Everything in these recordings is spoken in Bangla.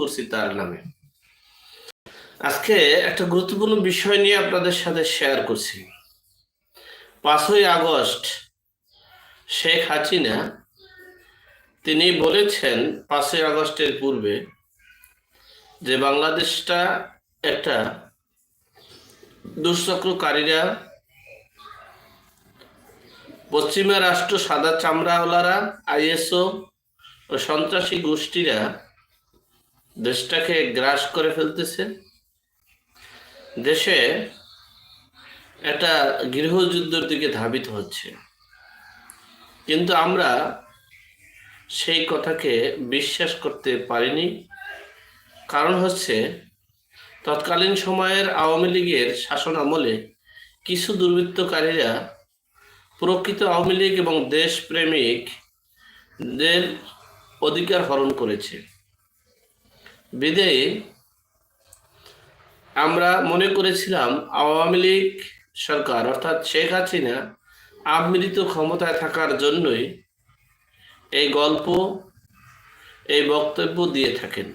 করছি তার নামে। আজকে একটা গুরুত্বপূর্ণ বিষয় নিয়ে আপনাদের সাথে শেয়ার করছি। পাঁচই আগস্ট শেখ হাসিনা, তিনি বলেছেন পাঁচই আগস্টের পূর্বে যে বাংলাদেশটা একটা দুষ্চক্রকারীরা পশ্চিমা রাষ্ট্র সাদা চামড়াওয়ালারা, আইএসও ও সন্ত্রাসী গোষ্ঠীরা দেশটাকে গ্রাস করে ফেলতেছে। দেশে একটা গৃহযুদ্ধের দিকে ধাবিত হচ্ছে। কিন্তু আমরা সেই কথাকে বিশ্বাস করতে পারিনি। কারণ হচ্ছে, তৎকালীন সময়ের আওয়ামী লীগের শাসন আমলে কিছু দুর্বৃত্তকারীরা প্রকৃত আওয়ামী লীগ এবং দেশপ্রেমিকদের অধিকার হরণ করেছে। বিদেয় আমরা মনে করেছিলাম আওয়ামী লীগ সরকার, অর্থাৎ শেখ হাসিনা আমৃত ক্ষমতায় থাকার জন্যই এই গল্প, এই বক্তব্য দিয়ে থাকেন।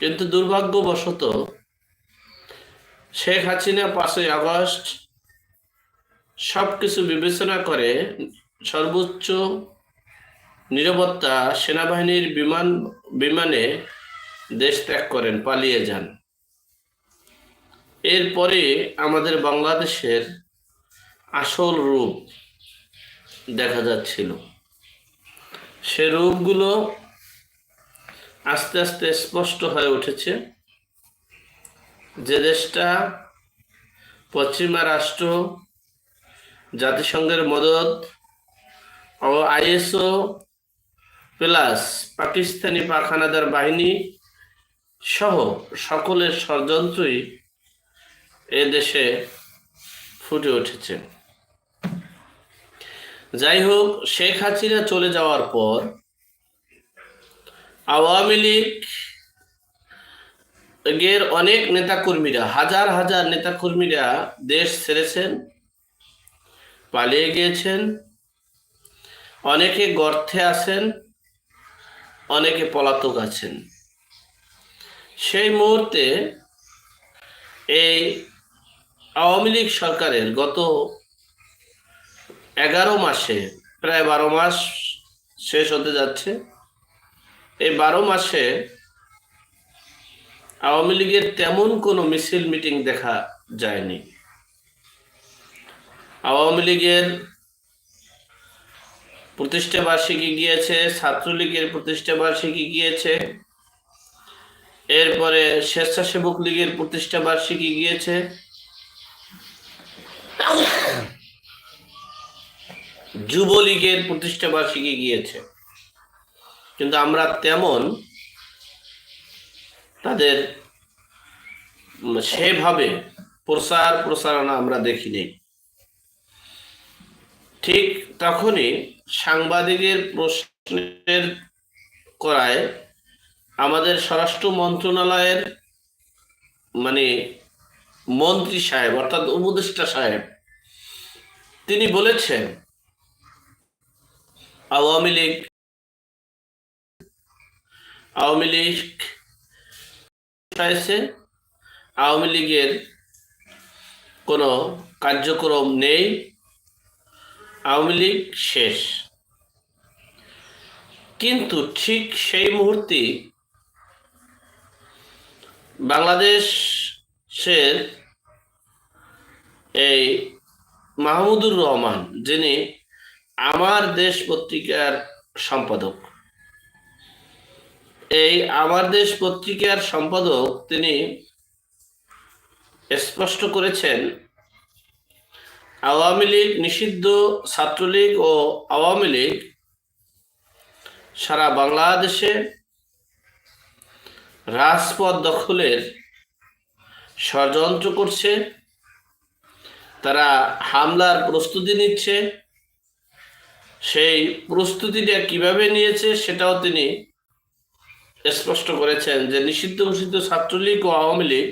কিন্তু দুর্ভাগ্যবশত শেখ হাসিনা পাঁচই আগস্ট সব কিছু বিবেচনা করে সর্বোচ্চ নিরাপত্তা সেনাবাহিনীর বিমান, বিমানে দেশ ত্যাগ করেন, পালিয়ে যান। এরপরে আমাদের বাংলাদেশের আসল রূপ দেখা যাচ্ছিল। সে রূপগুলো আস্তে আস্তে স্পষ্ট হয়ে উঠেছে। যে দেশটা পশ্চিমা রাষ্ট্র, জাতিসংঘের মদত ও আইএসও প্লাস পাকিস্তানি পাখানাদার বাহিনী সহ সকলের ষড়যন্ত্রই এ দেশে ফুটে উঠেছে। যাই হোক, শেখ হাসিনা চলে যাওয়ার পর আওয়ামী লীগ এর অনেক নেতাকর্মীরা, হাজার হাজার নেতাকর্মীরা দেশ ছেড়েছেন, পালিয়ে গিয়েছেন, অনেকে গর্তে আছেন, অনেকে পলাতক আছেন। সেই মুহূর্তে এই আওয়ামী লীগ সরকারের গত এগারো মাসে, প্রায় বারো মাস শেষ হতে যাচ্ছে, এই বারো মাসে আওয়ামী লীগের তেমন কোনো মিছিল মিটিং দেখা যায়নি। আওয়ামী লীগের প্রতিষ্ঠা বার্ষিকী গিয়েছে, ছাত্রলীগের প্রতিষ্ঠা বার্ষিকী গিয়েছে এরপরে স্বেচ্ছাসেবক লীগের প্রতিষ্ঠা বার্ষিকী গিয়েছে। যুবলীগের প্রতিষ্ঠা বার্ষিকী গিয়েছে। কিন্তু আমরা তেমন তাদের সেভাবে প্রসার প্রসারণা আমরা দেখিনি। ঠিক তখনই সাংবাদিকের প্রশ্নের করায় আমাদের স্বরাষ্ট্র মন্ত্রণালয়ের মানে মন্ত্রী সাহেব, অর্থাৎ উপদেষ্টা সাহেব, তিনি বলেছেন, আওয়ামী লীগ আওয়ামী লীগ আওয়ামী লীগের কোনো কার্যক্রম নেই, আওয়ামী লীগ শেষ। কিন্তু ঠিক সেই মুহূর্তে বাংলাদেশের এই মাহমুদুর রহমান, যিনি আমার দেশ পত্রিকার সম্পাদক। এই আমার দেশ পত্রিকার সম্পাদক তিনি স্পষ্ট করেছেন, আওয়ামী লীগ নিষিদ্ধ ছাত্রলীগ ও আওয়ামী লীগ সারা বাংলাদেশে রাজপথ দখলের ষড়যন্ত্র করছে, তারা হামলার প্রস্তুতি নিচ্ছে, সেই প্রস্তুতিটা কীভাবে নিয়েছে সেটাও তিনি স্পষ্ট করেছেন যে নিষিদ্ধ ঘোষিত ছাত্রলীগ ও আওয়ামী লীগ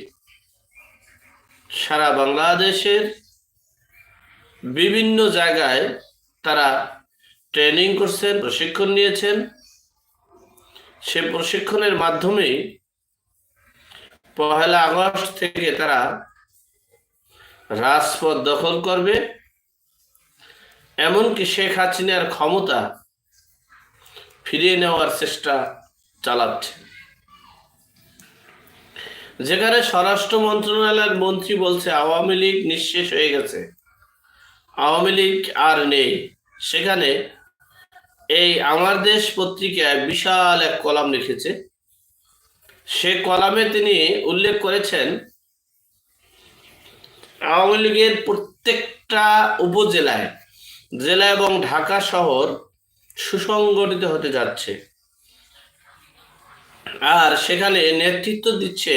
সারা বাংলাদেশের বিভিন্ন জায়গায় তারা ট্রেনিং করছেন, প্রশিক্ষণ নিয়েছেন। সে প্রশিক্ষণের মাধ্যমেই পহেলা আগস্ট থেকে তারা রাজপথ দখল করবে। এমনকি শেখ হাসিনার ক্ষমতা ফিরিয়ে নেওয়ার চেষ্টা চালাচ্ছে। যেখানে স্বরাষ্ট্র মন্ত্রণালয়ের মন্ত্রী বলছে, আওয়ামী লীগ নিঃশেষ হয়ে গেছে। আওয়ামী লীগ আর নেই। সেখানে এই আমার দেশ পত্রিকায় বিশাল এক কলাম লিখেছে। সে কলামে তিনি উল্লেখ করেছেন, আওয়ামী লীগের প্রত্যেকটা উপজেলায়, জেলা এবং ঢাকা শহর সুসংগঠিত হতে যাচ্ছে। আর সেখানে নেতৃত্ব দিচ্ছে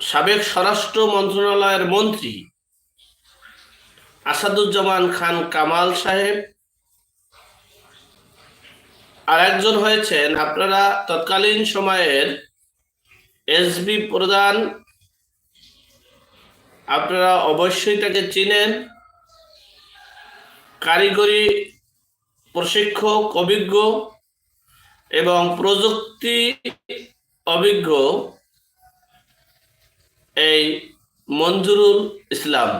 সাবেক স্বরাষ্ট্র মন্ত্রণালয়ের মন্ত্রী আসাদুজ্জামান খান কামাল সাহেব আর একজন হয়েছেন, আপনারা তৎকালীন সময়ের এসবি প্রধান। আপনারা অবশ্যই তাকে চিনেন। কারিগরি প্রশিক্ষক, অভিজ্ঞ এবং প্রযুক্তি অভিজ্ঞ এই মঞ্জুরুল ইসলাম।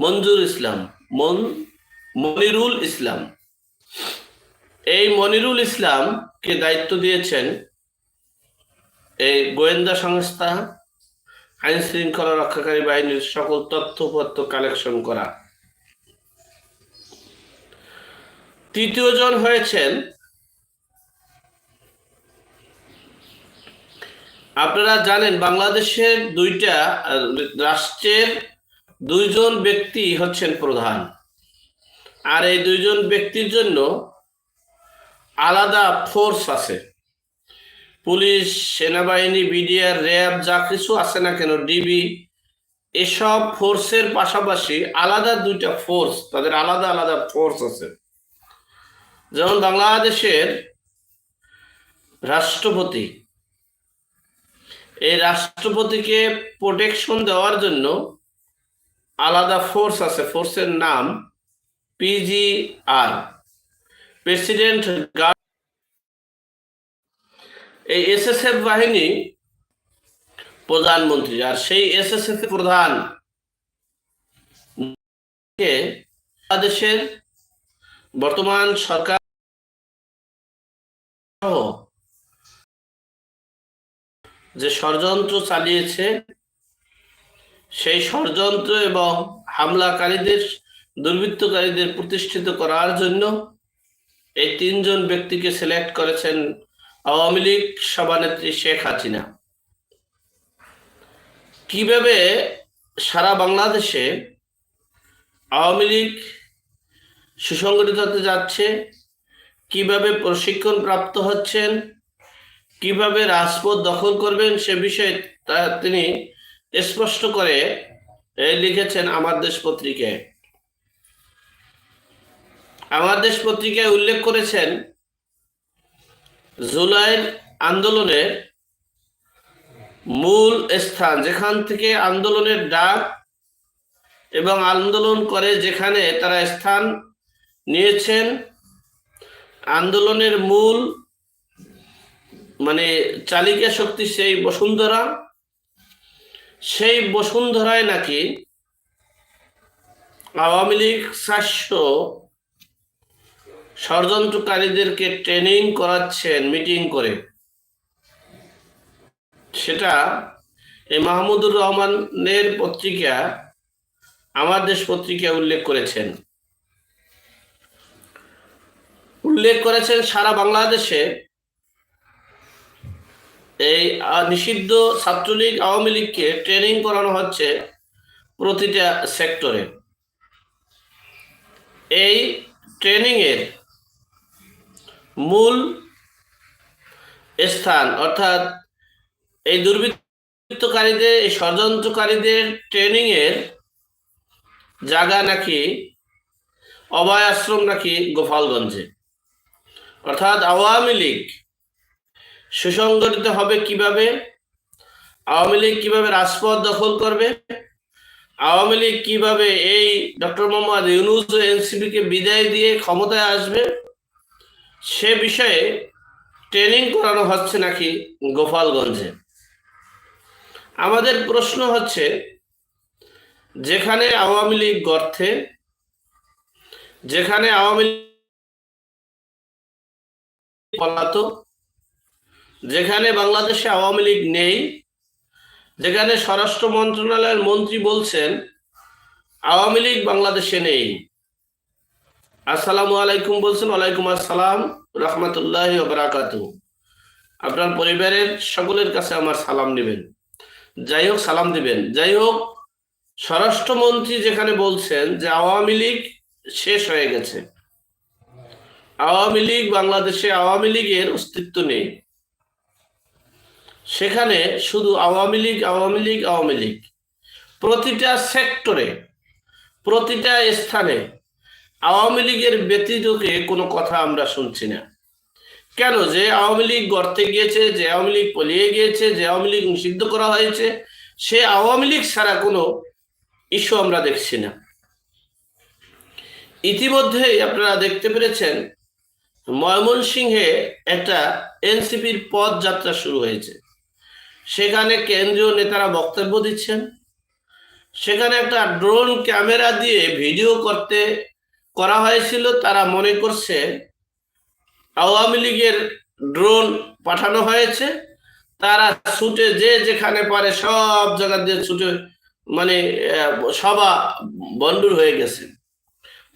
মঞ্জুর ইসলাম। মন মনিরুল ইসলাম। এই মনিরুল ইসলামকে দায়িত্ব দিয়েছেন? এই গোয়েন্দা সংস্থা, আইন শৃঙ্খলা রক্ষাকারী বাহিনীর সকল তথ্যপত্র কালেকশন করা। তৃতীয় জন হয়েছেন। আপনারা জানেন বাংলাদেশের দুইটা রাষ্ট্রের দুইজন ব্যক্তি হচ্ছেন প্রধান। আর এই দুইজন ব্যক্তির জন্য আলাদা ফোর্স আছে। পুলিশ, সেনাবাহিনী, বিডিআর, র্যাব, যা কিছু আছে না কেন, ডিবি, এসব ফোর্সের পাশাপাশি আলাদা দুইটা ফোর্স তাদের আলাদা আলাদা ফোর্স আছে। যেমন বাংলাদেশের রাষ্ট্রপতি, এই রাষ্ট্রপতিকে প্রোটেকশন দেওয়ার জন্য আলাদা ফোর্স আছে। ফোর্সের নাম পিজিআর প্রেসিডেন্ট এই এসএসএফ বাহিনী প্রধানমন্ত্রী, আর সেই এসএসএফ প্রধান বাংলাদেশের বর্তমান সরকার যে ষড়যন্ত্র চালিয়েছে, সেই ষড়যন্ত্র এবং হামলাকারীদের, দুর্বৃত্তকারীদের প্রতিষ্ঠিত করার জন্য এই তিনজন ব্যক্তিকে সিলেক্ট করেছেন আওয়ামী লীগ সভানেত্রী শেখ হাসিনা। কীভাবে সারা বাংলাদেশে আওয়ামী লীগ সুসংগঠিত হতে যাচ্ছে, কীভাবে প্রশিক্ষণ প্রাপ্ত হচ্ছেন, কীভাবে রাজপথ দখল করবেন সে বিষয়ে তিনি স্পষ্ট করে লিখেছেন আমার দেশ পত্রিকায়। আমার দেশ পত্রিকায় উল্লেখ করেছেন, জুলাইয়ের আন্দোলনের মূল স্থান, যেখান থেকে আন্দোলনের ডাক এবং আন্দোলন করে, যেখানে তারা স্থান নিয়েছেন। আন্দোলনের মূল মানে চালিকা শক্তি সেই বসুন্ধরা। সেই বসুন্ধরায় নাকি আওয়ামী লীগ শাস্য ষড়যন্ত্রকারীদেরকে ট্রেনিং করাচ্ছেন মিটিং করে। সেটা এই মাহমুদুর রহমানের পত্রিকা, আমার দেশ পত্রিকা উল্লেখ করেছেন। উল্লেখ করেছেন সারা বাংলাদেশে এই নিষিদ্ধ ছাত্রলীগ আওয়ামী লীগকে ট্রেনিং করানো হচ্ছে প্রতিটা সেক্টরে এই ট্রেনিংয়ের মূল স্থান, অর্থাৎ এই দুর্বৃত্তকারীদের, এই ষড়যন্ত্রকারীদের ট্রেনিংয়ের জায়গা নাকি অভয় আশ্রম নাকি গোপালগঞ্জে? অর্থাৎ আওয়ামী লীগ সুসংগঠিত হবে কীভাবে? আওয়ামী লীগ কীভাবে রাজপথ দখল করবে? আওয়ামী লীগ কীভাবে এই ডক্টর মোহাম্মদ ইউনুস এনসিপি কে বিদায় দিয়ে ক্ষমতায় আসবে? সে বিষয়ে ট্রেনিং করানো হচ্ছে নাকি গোপালগঞ্জে? আমাদের প্রশ্ন হচ্ছে, যেখানে আওয়ামী লীগ গর্থে যেখানে আওয়ামী লীগ যেখানে বাংলাদেশে আওয়ামী লীগ নেই, যেখানে স্বরাষ্ট্র মন্ত্রণালয়ের মন্ত্রী বলছেন, আওয়ামী লীগ বাংলাদেশে নেই। আসসালামু আলাইকুম বলছেন, ওয়ালাইকুম আসসালাম, রহমতুল্লাহ বারাকাত আপনার পরিবারের সকলের কাছে আমার সালাম নেবেন। যাই হোক, সালাম দিবেন। যাই হোক, স্বরাষ্ট্রমন্ত্রী যেখানে বলছেন যে আওয়ামী লীগ শেষ হয়ে গেছে। আওয়ামী লীগ বাংলাদেশে আওয়ামী লীগের অস্তিত্ব নেই। সেখানে শুধু আওয়ামী লীগ আওয়ামী লীগ আওয়ামী লীগ। প্রতিটা সেক্টরে, প্রতিটা স্থানে আওয়ামী লীগের ব্যতীতকে কোনো কথা আমরা শুনছি না। কেন? যে আওয়ামী লীগ গড়তে গিয়েছে, যে আওয়ামী লীগ পলিয়ে গিয়েছে, যে আওয়ামী লীগ নিষিদ্ধ করা হয়েছে, সে আওয়ামী লীগ ছাড়া কোনো ইস্যু আমরা দেখছি না। ইতিমধ্যেই আপনারা দেখতে পেরেছেন, ময়মনসিংহে একটা এনসিপির পদযাত্রা শুরু হয়েছে। সেখানে কেন্দ্রীয় নেতারা বক্তব্য দিচ্ছেন। সেখানে একটা ড্রোন ক্যামেরা দিয়ে ভিডিও করতে করা হয়েছিল, তারা মনে করছে আওয়ামী লীগের ড্রোন পাঠানো হয়েছে। তারা ছুটে যে যেখানে পারে সব জায়গা দিয়ে ছুটে মানে সভা বন্ডুর হয়ে গেছে।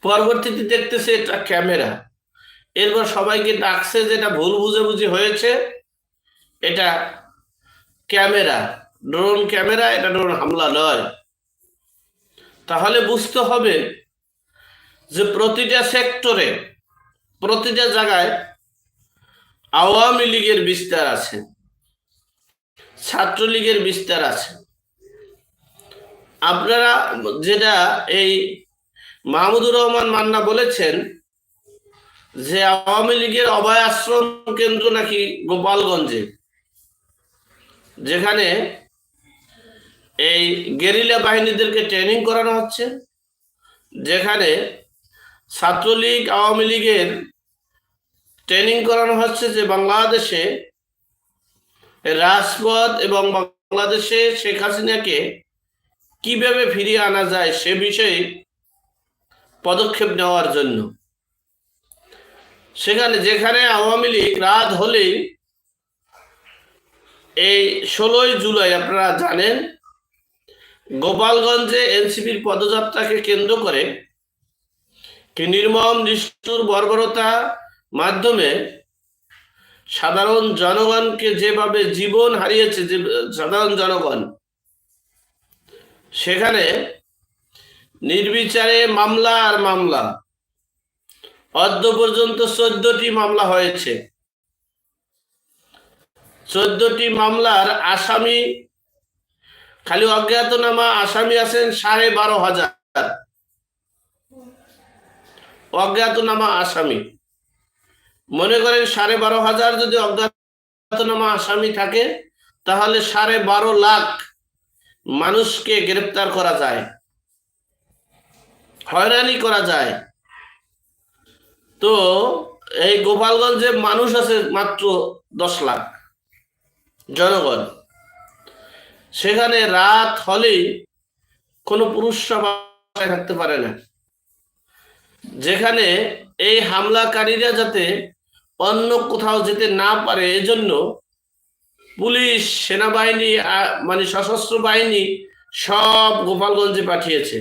পরবর্তীতে দেখতেছে এটা ক্যামেরা। এরপর সবাইকে ডাকছে যেটা ভুল বুঝে বুঝাবুঝি হয়েছে। এটা ক্যামেরা, ড্রোন ক্যামেরা, এটা ড্রোন হামলা নয়। তাহলে বুঝতে হবে যে প্রতিটা সেক্টরে, প্রতিটা জায়গায় আওয়ামী লীগের বিস্তার আছে, ছাত্রলীগের বিস্তার আছে। আপনারা যেটা এই মাহমুদুর রহমান মান্না বলেছেন যে আওয়ামী লীগের অভয় আশ্রম কেন্দ্র নাকি গোপালগঞ্জে, যেখানে এই গেরিলা বাহিনীদেরকে ট্রেনিং করানো হচ্ছে, যেখানে ছাত্রলীগ আওয়ামী লীগের ট্রেনিং করানো হচ্ছে যে বাংলাদেশে রাজপথ এবং বাংলাদেশে শেখ হাসিনাকে কীভাবে ফিরিয়ে আনা যায় সে বিষয়ে পদক্ষেপ নেওয়ার জন্য। সেখানে, যেখানে আওয়ামী লীগ রাত হলেই এই ষোলোই জুলাই, আপনারা জানেন, গোপালগঞ্জে এনসিপির পদযাত্রাকে কেন্দ্র করে কি নির্মম, নিষ্ঠুর, বর্বরতা মাধ্যমে সাধারণ জনগণকে যেভাবে জীবন হারিয়েছে, যে সাধারণ জনগণ, সেখানে নির্বিচারে মামলা আর মামলা। অদ্য পর্যন্ত চোদ্দটি মামলা হয়েছে। চোদ্দটি মামলার আসামি, খালি অজ্ঞাতনামা আসামি আছেন সাড়ে বারো হাজার। অজ্ঞাতনামা আসামি। মনে করেন সাড়ে বারো হাজার যদি অজ্ঞাতনামা আসামি থাকে, তাহলে সাড়ে বারো লাখ মানুষকে গ্রেপ্তার করা যায়। হয়রানি করা যায়। তো এই গোপালগঞ্জে মানুষ আছে মাত্র দশ লাখ জনগণ। সেখানে রাত হলেই কোনো পুরুষ সভায় থাকতে পারে না। যেখানে এই হামলাকারীরা যাতে অন্য কোথাও যেতে না পারে, এজন্য পুলিশ, সেনাবাহিনী মানে সশস্ত্র বাহিনী সব গোপালগঞ্জে পাঠিয়েছে।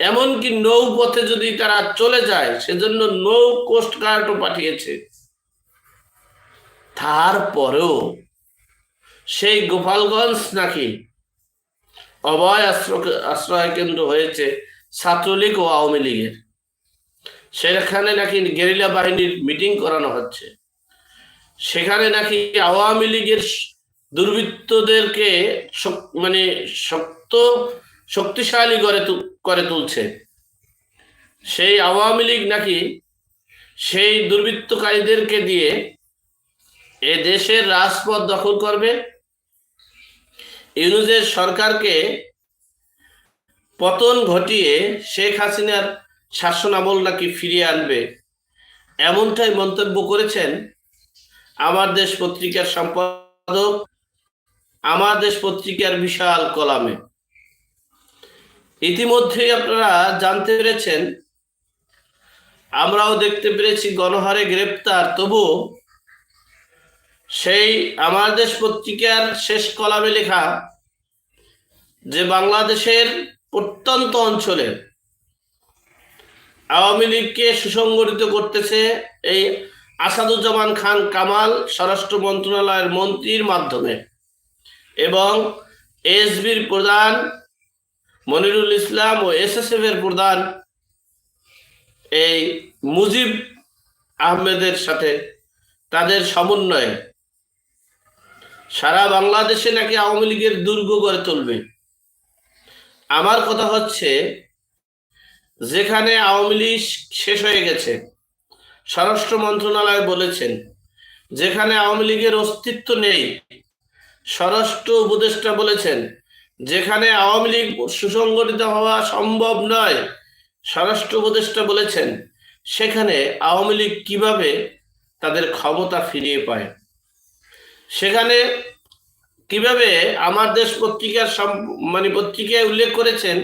এমনকি নৌপথে যদি তারা চলে যায়, সেজন্য নৌ কোস্ট গার্ডও পাঠিয়েছে। তারপরেও সেই গোপালগঞ্জ নাকি অভয় আশ্রয় আশ্রয় কেন্দ্র হয়েছে। ছাত্রলীগ ও আওয়ামী লীগের। সেখানে নাকি গেরিলা বাহিনীর মিটিং করানো হচ্ছে। সেখানে নাকি আওয়ামী লীগের দুর্বৃত্তদেরকে মানে শক্ত, শক্তিশালী করে করে তুলছে। সেই আওয়ামী লীগ নাকি সেই দুর্বৃত্তকারীদেরকে দিয়ে এ দেশের রাজপথ দখল করবে। ইউনুজের সরকারকে পতন ঘটিয়ে শেখ হাসিনার শাসনামল নাকি ফিরিয়ে আনবে? এমনটাই মন্তব্য করেছেন আমার দেশ পত্রিকার সম্পাদক, আমার দেশ পত্রিকার বিশাল কলামে। ইতিমধ্যেই আপনারা জানতে পেরেছেন, আমরাও দেখতে পেরেছি গণহারে গ্রেপ্তার তবু সেই আমার দেশ পত্রিকার শেষ কলামে লেখা যে বাংলাদেশের প্রত্যন্ত অঞ্চলে আওয়ামী লীগকে সুসংগঠিত করতেছে এই আসাদুজ্জামান খান কামাল স্বরাষ্ট্র মন্ত্রণালয়ের মন্ত্রীর মাধ্যমে। এবং এসবির প্রধান মনিরুল ইসলাম ও এসএসএফ এর প্রধান এই মুজিব আহমেদের সাথে তাদের সমন্বয়ে সারা বাংলাদেশে নাকি আওয়ামী লীগের দুর্গ গড়ে তুলবে। আমার কথা হচ্ছে, যেখানে আওয়ামী লীগ শেষ হয়ে গেছে, স্বরাষ্ট্র মন্ত্রণালয় বলেছেন, যেখানে আওয়ামী লীগের অস্তিত্ব নেই, স্বরাষ্ট্র উপদেষ্টা বলেছেন, যেখানে আওয়ামী লীগ সুসংগঠিত হওয়া সম্ভব নয়, স্বরাষ্ট্র উপদেষ্টা বলেছেন, সেখানে আওয়ামী লীগ কীভাবে তাদের ক্ষমতা ফিরিয়ে পায়? সেখানে কীভাবে আমার দেশ পত্রিকার মানে পত্রিকায় উল্লেখ করেছেন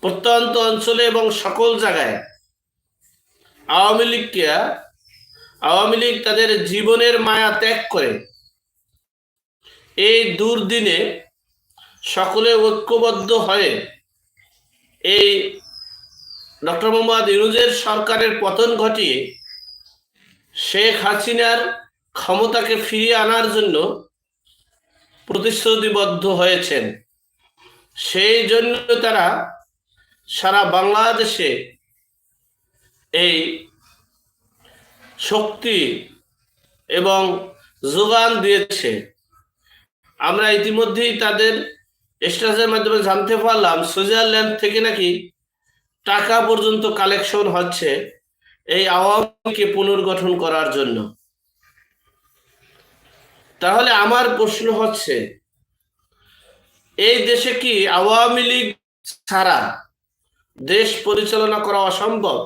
প্রত্যন্ত অঞ্চলে এবং সকল জায়গায়? আওয়ামী লীগকে, আওয়ামী লীগ তাদের জীবনের মায়া ত্যাগ করে। এই দুর্দিনে সকলে ঐক্যবদ্ধ হয়ে এই ডক্টর মোহাম্মদ ইউনুজের সরকারের পতন ঘটিয়ে শেখ হাসিনার ক্ষমতাকে ফিরিয়ে আনার জন্য প্রতিশ্রুতিবদ্ধ হয়েছেন। সেই জন্য তারা সারা বাংলাদেশে এই শক্তি এবং যোগান দিয়েছে। আমরা ইতিমধ্যেই তাদের স্ট্যাটাসের মাধ্যমে জানতে পারলাম, সুইজারল্যান্ড থেকে নাকি টাকা পর্যন্ত কালেকশন হচ্ছে এই আওয়ামীকে পুনর্গঠন করার জন্য। তাহলে আমার প্রশ্ন হচ্ছে, এই দেশে কি আওয়ামী লীগ ছাড়া দেশ পরিচালনা করা অসম্ভব?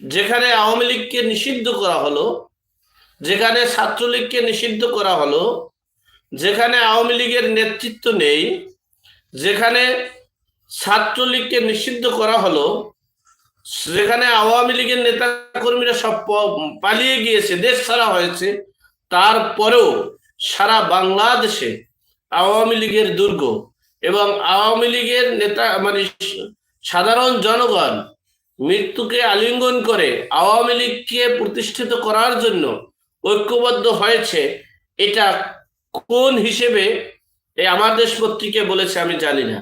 যেখানে আওয়ামী লীগকে নিষিদ্ধ করা হলো, যেখানে ছাত্রলীগকে নিষিদ্ধ করা হলো, যেখানে আওয়ামী লীগের নেতৃত্ব নেই, যেখানে ছাত্রলীগকে নিষিদ্ধ করা হলো, যেখানে আওয়ামী লীগের নেতা কর্মীরা সব পালিয়ে গিয়েছে, দেশ ছাড়া হয়েছে তারপরেও সারা বাংলাদেশে আওয়ামী লীগের দুর্গ এবং আওয়ামী লীগের নেতা মানে সাধারণ জনগণ মৃত্যুকে আলিঙ্গন করে আওয়ামী লীগকে প্রতিষ্ঠিত করার জন্য ঐক্যবদ্ধ হয়েছে, এটা কোন হিসেবে? এই আমার দেশ পত্রিকায় বলেছে, আমি জানি না।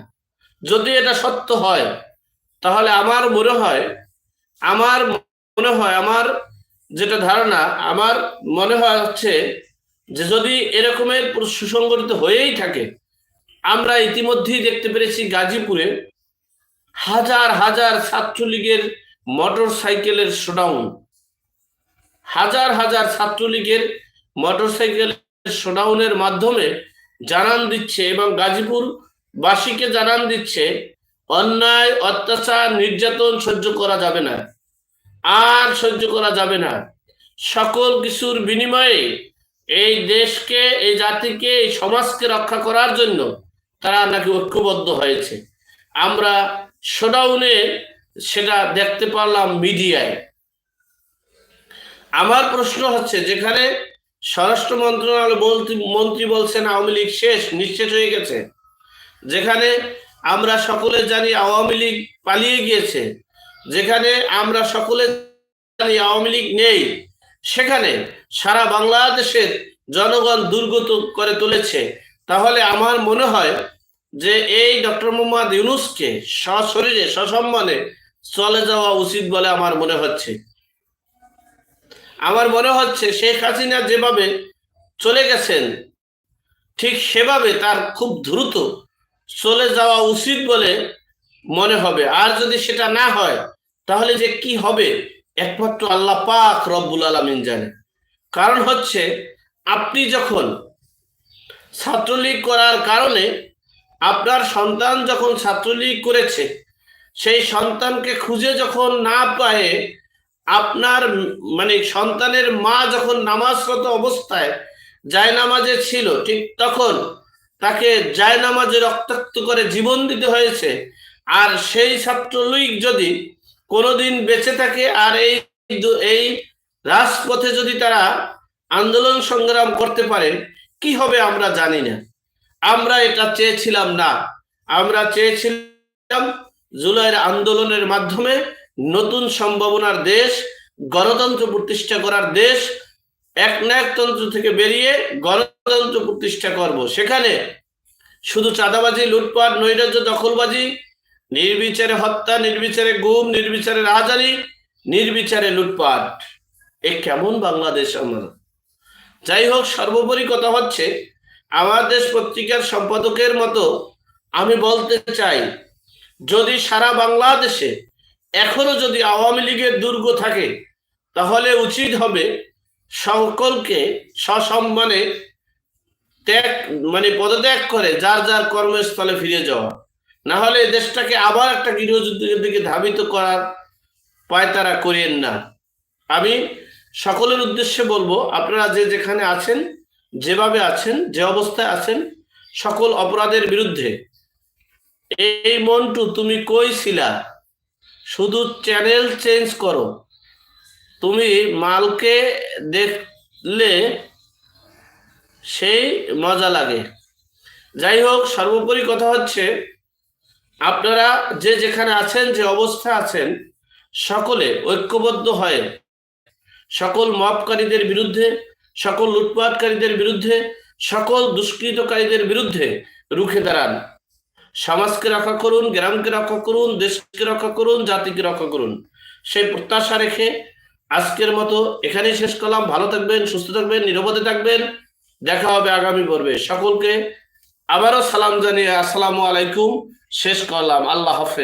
যদি এটা সত্য হয়, তাহলে আমার মনে হয়, আমার মনে হয়, আমার যেটা ধারণা, আমার মনে হয় হচ্ছে যে যদি এরকমের সুসংগঠিত হয়েই থাকে, আমরা ইতিমধ্যেই দেখতে পেরেছি গাজীপুরে হাজার হাজার ছাত্রলীগের মোটর সাইকেলের শোডাউন। হাজার হাজার ছাত্রলীগের মোটর সাইকেলের শোডাউনের মাধ্যমে জানান দিচ্ছে এবং গাজীপুর বাসীকে জানান দিচ্ছে, অন্যায়, অত্যাচার, নির্যাতন সহ্য করা যাবে না। আর সহ্য করা যাবে না। সকল কিছুর বিনিময়ে এই দেশকে, এই জাতিকে, এই সমাজকে রক্ষা করার জন্য তারা নাকি ঐক্যবদ্ধ হয়েছে। আমরা শোডাউনে সেটা দেখতে পারলাম মিডিয়ায়। আমার প্রশ্ন হচ্ছে, যেখানে স্বরাষ্ট্র মন্ত্রণালয় মন্ত্রী বলছেন, আওয়ামী লীগ শেষ নিঃশেষ হয়ে গেছে। যেখানে আমরা সকলে জানি আওয়ামী লীগ পালিয়ে গিয়েছে। যেখানে আমরা সকলে আওয়ামী লীগ নেই, সেখানে সারা বাংলাদেশের জনগণ দুর্গত করে তুলেছে। তাহলে আমার মনে হয় যে এই ডক্টর মোহাম্মদ ইউনুসকে সশরীরে, সসম্মানে চলে যাওয়া উচিত বলে আমার মনে হচ্ছে। আমার মনে হচ্ছে শেখ হাসিনা যেভাবে চলে গেছেন, ঠিক সেভাবে তার খুব দ্রুত চলে যাওয়া উচিত বলে মনে হবে। আর যদি সেটা না হয় তাহলে যে কি হবে? একমাত্র আল্লাহ পাক রব্বুল আলমিন জানে। কারণ হচ্ছে, আপনি যখন ছাত্রলীগ করার কারণে আপনার সন্তান যখন ছাত্রলীগ করেছে, সেই সন্তানকে খুঁজে যখন না পায়ে আপনার মানে সন্তানের মা যখন নামাজরত অবস্থায় জায়নামাজে ছিল, ঠিক তখন তাকে জায়নামাজে রক্তাক্ত করে জীবন দিতে হয়েছে। আর সেই ছাত্রলীগ যদি কোনোদিন বেঁচে থাকে আর এই এই রাজপথে যদি তারা আন্দোলন সংগ্রাম করতে পারে, কি হবে আমরা জানি না। আমরা এটা চেয়েছিলাম না। আমরা চেয়েছিলাম জুলাইয়ের আন্দোলনের মাধ্যমে নতুন সম্ভাবনার দেশ, গণতন্ত্র প্রতিষ্ঠা করার দেশ, একনায়কতন্ত্র থেকে বেরিয়ে গণতন্ত্র প্রতিষ্ঠা করব। সেখানে শুধু চাঁদাবাজি, লুটপাট, নৈরাজ্য, দখলবাজি নির্বিচারে হত্যা, নির্বিচারে গুম, নির্বিচারে রাজানি, নির্বিচারে লুটপাট। এ কেমন বাংলাদেশ আমরা? যাই হোক, সর্বোপরি কথা হচ্ছে, আমার দেশ পত্রিকার সম্পাদকের মতো আমি বলতে চাই, যদি সারা বাংলাদেশে এখনও যদি আওয়ামী লীগের দুর্গ থাকে, তাহলে উচিত হবে সকলকে সসম্মানে ত্যাগ মানে পদত্যাগ করে যার যার কর্মস্থলে ফিরে যাওয়া। না হলে দেশটাকে আবার একটা গৃহযুদ্ধের দিকে ধাবিত করার পায়তারা করেন না। আমি সকলের উদ্দেশ্যে বলব, আপনারা যে যেখানে আছেন, যেভাবে আছেন, যে অবস্থায় আছেন, সকল অপরাধের বিরুদ্ধে। এই মন্টু, তুমি কই ছিলা? শুধু চ্যানেল চেঞ্জ করো। তুমি মালকে দেখলে সেই মজা লাগে। যাই হোক, সর্বোপরি কথা হচ্ছে আপনারা যে যেখানে আছেন, যে অবস্থা আছেন, সকলে ঐক্যবদ্ধ হয়ে সকল মপকারীদের বিরুদ্ধে, সকল লুটপাটকারীদের বিরুদ্ধে, সকল দুষ্কৃতকারীদের বিরুদ্ধে রুখে দাঁড়ান। সমাজকে রক্ষা করুন, গ্রামকে রক্ষা করুন, দেশকে রক্ষা করুন, জাতিকে রক্ষা করুন। সেই প্রত্যাশা রেখে আজকের মতো এখানেই শেষ করলাম। ভালো থাকবেন, সুস্থ থাকবেন, নিরাপদে থাকবেন। দেখা হবে আগামী পর্বে। সকলকে আবারও সালাম জানিয়ে আসসালামু আলাইকুম। শেষ করলাম। আল্লাহ হাফেজ।